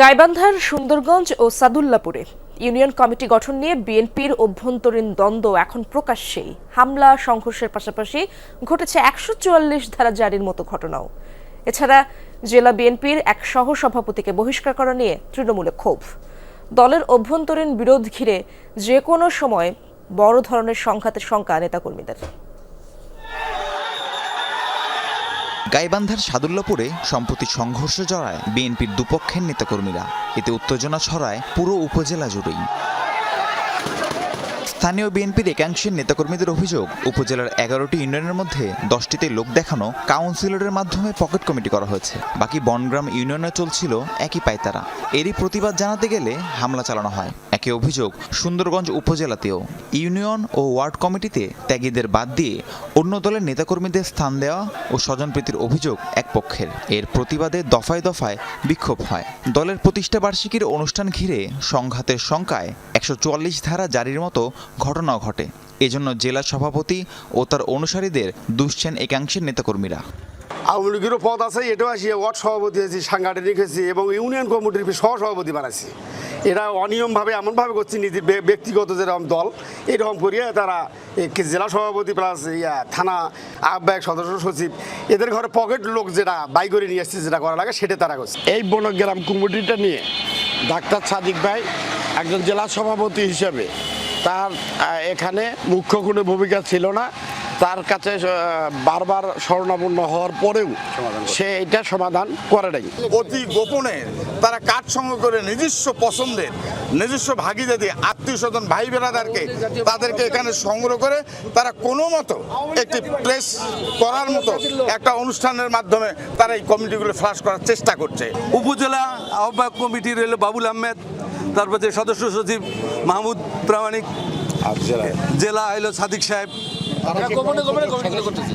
গাইবান্ধার সুন্দরগঞ্জ ও সাদুল্লাপুরে ইউনিয়ন কমিটি গঠন নিয়ে বিএনপির অভ্যন্তরীণ দ্বন্দ্ব এখন প্রকাশ্যেই হামলা, সংঘর্ষের পাশাপাশি ঘটেছে একশো চুয়াল্লিশ ধারা জারির মতো ঘটনাও। এছাড়া জেলা বিএনপির এক সহ সভাপতিকে বহিষ্কার করা নিয়ে তৃণমূলে ক্ষোভ। দলের অভ্যন্তরীণ বিরোধ ঘিরে যে কোনো সময় বড় ধরনের সংঘাতের শঙ্কা নেতাকর্মীদের। গাইবান্ধার সাদুল্লাপুরে সম্প্রতি সংঘর্ষে জড়ায় বিএনপির দুপক্ষের নেতাকর্মীরা। এতে উত্তেজনা ছড়ায় পুরো উপজেলা জুড়েই। স্থানীয় বিএনপির একাংশের নেতাকর্মীদের অভিযোগ, উপজেলার এগারোটি ইউনিয়নের মধ্যে দশটিতে লোক দেখানো কাউন্সিলরের মাধ্যমে পকেট কমিটি করা হয়েছে। বাকি বনগ্রাম ইউনিয়নে চলছিল একই পায়তারা এরই প্রতিবাদ জানাতে গেলে হামলা চালানো হয়। একই অভিযোগ সুন্দরগঞ্জ উপজেলাতেও। ইউনিয়ন ও ওয়ার্ড কমিটিতে ত্যাগীদের বাদ দিয়ে অন্য দলের নেতাকর্মীদের স্থান দেওয়া ও স্বজনপ্রীতির অভিযোগ এক পক্ষের। এর প্রতিবাদে দফায় দফায় বিক্ষোভ হয়। দলের প্রতিষ্ঠা বার্ষিকীর অনুষ্ঠান ঘিরে সংঘাতের শঙ্কায় একশো চুয়াল্লিশ ধারা জারির মতো ঘটনাও ঘটে। এজন্য জেলা সভাপতি ও তার অনুসারীদের দুষছেন একাংশের নেতাকর্মীরা। আওয়ামী লীগেরও পদ আছে, এটাও আসি, ওয়ার্ড সভাপতি হয়েছি সাংগঠনিক হয়েছি এবং ইউনিয়ন কমিটির সহ সভাপতি বানাইছি। এরা অনিয়মভাবে, এমনভাবে করছে নিজের ব্যক্তিগত যেরকম দল, এরকম করিয়ে তারা জেলা সভাপতি প্লাস ইয়া থানা আহ্বায়ক, সদস্য, সচিব, এদের ঘরে পকেট লোক যেটা বাই করে নিয়ে আসছে, যেটা করা লাগে, সেটা তারা করছে। এই বনগ্রাম কমিটিটা নিয়ে ডাক্তার সাদিক ভাই একজন জেলা সভাপতি হিসেবে তার এখানে মুখ্য কোনো ভূমিকা ছিল না। তার কাছে বারবার স্বর্ণাপন্ন হওয়ার পরেও সে এটা সমাধান করে নাই। অতি গোপনে তারা কাঠ সংগ্রহ করে নিজস্ব পছন্দের নিজস্ব ভাগিদারি আত্মীয় স্বজন ভাই বেড়াদারকে তাদেরকে এখানে সংগ্রহ করে তারা কোনো মতো একটি প্রেস করার মতো একটা অনুষ্ঠানের মাধ্যমে তারা এই কমিটিগুলো ফ্লাশ করার চেষ্টা করছে। উপজেলা আহ্বায়ক কমিটির হলো বাবুল আহমেদ তারপর যে সদস্য সচিব মাহমুদ প্রামাণিক জেলা? হলো সাদিক সাহেব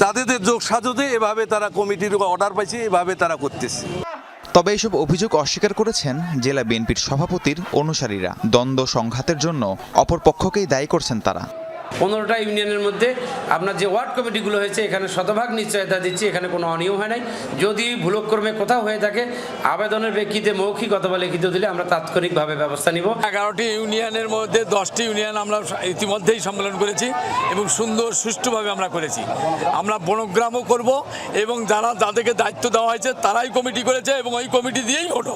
তাদের যোগ সাজতে এভাবে তারা কমিটির অর্ডার পাইছে এভাবে তারা করতেছে। তবে এসব অভিযোগ অস্বীকার করেছেন জেলা বিএনপির সভাপতির অনুসারীরা। দ্বন্দ্ব সংঘাতের জন্য অপরপক্ষকেই দায়ী করছেন তারা। পনেরোটা ইউনিয়নের মধ্যে আপনার যে ওয়ার্ড কমিটিগুলো হয়েছে, এখানে শতভাগ নিশ্চয়তা দিচ্ছি, এখানে কোনো অনিয়ম হয় নাই। যদি ভুলক্রমে কোথাও হয়ে থাকে, আবেদনের প্রেক্ষিতে মৌখিক অথবা লিখিত দিলে আমরা তাৎক্ষণিকভাবে ব্যবস্থা নিব। এগারোটি ইউনিয়নের মধ্যে দশটি ইউনিয়ন আমরা ইতিমধ্যেই সম্মেলন করেছি এবং সুন্দর সুষ্ঠুভাবে আমরা করেছি। আমরা বনগ্রামও করব এবং যারা যাদেরকে দায়িত্ব দেওয়া হয়েছে, তারাই কমিটি করেছে এবং ওই কমিটি দিয়েই হতো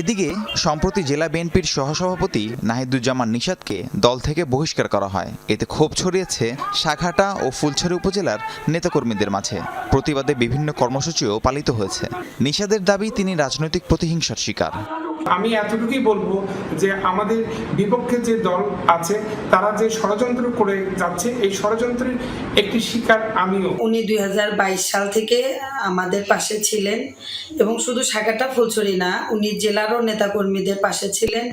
এদিকে সম্প্রতি জেলা বিএনপির সহসভাপতি নাহিদুজ্জামান নিষাদকে দল থেকে বহিষ্কার করা হয়। এতে ক্ষোভ ছড়িয়েছে শাখাটা ও ফুলছড়ি উপজেলার নেতাকর্মীদের মাঝে। প্রতিবাদে বিভিন্ন কর্মসূচিও পালিত হয়েছে। নিষাদের দাবি তিনি রাজনৈতিক প্রতিহিংসার শিকার। আমি এতটুকুই বলব যে আমাদের বিপক্ষে যে দল আছে তারা যে ষড়যন্ত্র করে যাচ্ছে এই ষড়যন্ত্রের একটি শিকার আমিও। উনি দুই হাজার বাইশ সাল থেকে আমাদের পাশে ছিলেন এবং শুধু শাখাটা ফুলছড়ি না উনি জেলারও নেতাকর্মীদের পাশে ছিলেন।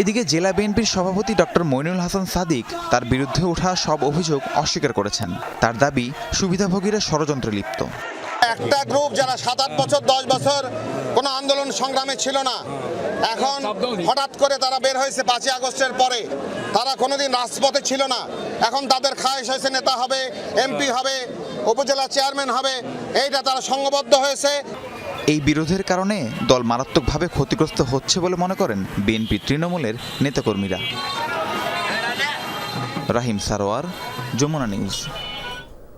এদিকে জেলা বিএনপির সভাপতি ডক্টর মইনুল হাসান সাদিক তার বিরুদ্ধে ওঠা সব অভিযোগ অস্বীকার করেছেন। তার দাবি সুবিধাভোগীরা ষড়যন্ত্রে লিপ্ত। একটা গ্রুপ যারা সাত আট বছর দশ বছর কোনো আন্দোলন সংগ্রামে ছিল না এখন হঠাৎ করে তারা বের হয়েছে পাঁচই আগস্টের পরে। তারা কোনোদিন রাজপথে ছিল না। এখন তাদের খায়েশ হয়েছে নেতা হবে এমপি হবে উপজেলা চেয়ারম্যান হবে এইটা তারা সংঘবদ্ধ হয়েছে। এই বিরোধের কারণে দল মারাত্মকভাবে ক্ষতিগ্রস্ত হচ্ছে বলে মনে করেন বিএনপি তৃণমূলের নেতাকর্মীরা। রাহিম সারোয়ার, যমুনা নিউজ।